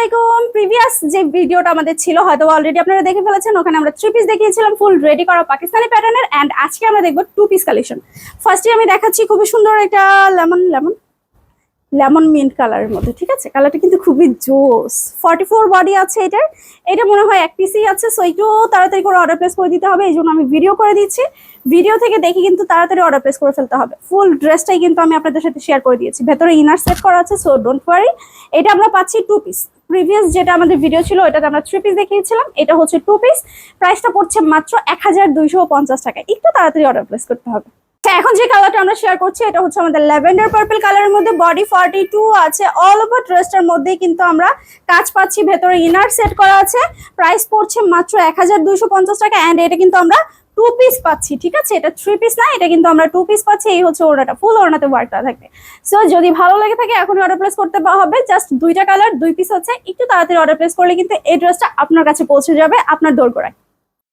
আলাইকুম। প্রিভিয়াস যে ভিডিওটা আমাদের ছিল, হয়তো অলরেডি আপনারা দেখে ফেলেছেন, ওখানে আমরা থ্রি পিস দেখিয়েছিলাম ফুল রেডি করা পাকিস্তানি প্যাটার্নের অ্যান্ড আজকে আমরা দেখব টু পিস কালেকশন ফার্স্টে আমি দেখাচ্ছি খুবই সুন্দর একটা লেমন লেমন লেমন মিন্ট কালারের মধ্যে, ঠিক আছে? কালারটা কিন্তু খুবই জোস। ফর্টি ফোর বডি আছে এটার। এটা মনে হয় এক পিসই আছে সো একটু তাড়াতাড়ি করে অর্ডার প্লেস করে দিতে হবে, এই জন্য আমি ভিডিও করে দিচ্ছি। ভিডিও থেকে দেখে কিন্তু তাড়াতাড়ি অর্ডার প্লেস করে ফেলতে হবে। ফুল ড্রেসটাই কিন্তু আমি আপনাদের সাথে শেয়ার করে দিয়েছি। ভেতরে ইনার সেট করা আছে সো ডোন্ট ওয়ারি এটা আমরা পাচ্ছি টু পিস প্রিভিয়াস যেটা আমাদের ভিডিও ছিল এটাতে আমরা থ্রি পিস দেখিয়েছিলাম এটা হচ্ছে টু পিস প্রাইসটা পড়ছে মাত্র এক হাজার দুইশো পঞ্চাশ টাকা একটু তাড়াতাড়ি অর্ডার প্লেস করতে হবে। আচ্ছা, এখন যে কালারটা আমরা শেয়ার করছি এটা হচ্ছে আমাদের ল্যাভেন্ডার পার্পল কালারের মধ্যে বডি ফর্টি টু আছে অল ওভার ড্রেসটার মধ্যেই কিন্তু আমরা কাজ পাচ্ছি ভেতরে ইনার সেট করা আছে। প্রাইস পড়ছে মাত্র এক হাজার দুইশো পঞ্চাশ টাকা অ্যান্ড এটা কিন্তু আমরা টু পিস পাচ্ছি, ঠিক আছে? এটা থ্রি পিস না, এটা কিন্তু আমরা টু পিস পাচ্ছি, এই হচ্ছে ওড়নাটা ফুল ওড়নাতে ওয়ার্ক করা থাকবে। সো যদি ভালো লাগে থাকে এখন অর্ডার প্লেস করতে পাওয়া হবে। জাস্ট দুইটা কালার দুই পিস হচ্ছে, একটু তাড়াতাড়ি অর্ডার প্লেস করলে কিন্তু এই ড্রেসটা আপনার কাছে পৌঁছে যাবে, আপনার দোরগোড়ায়।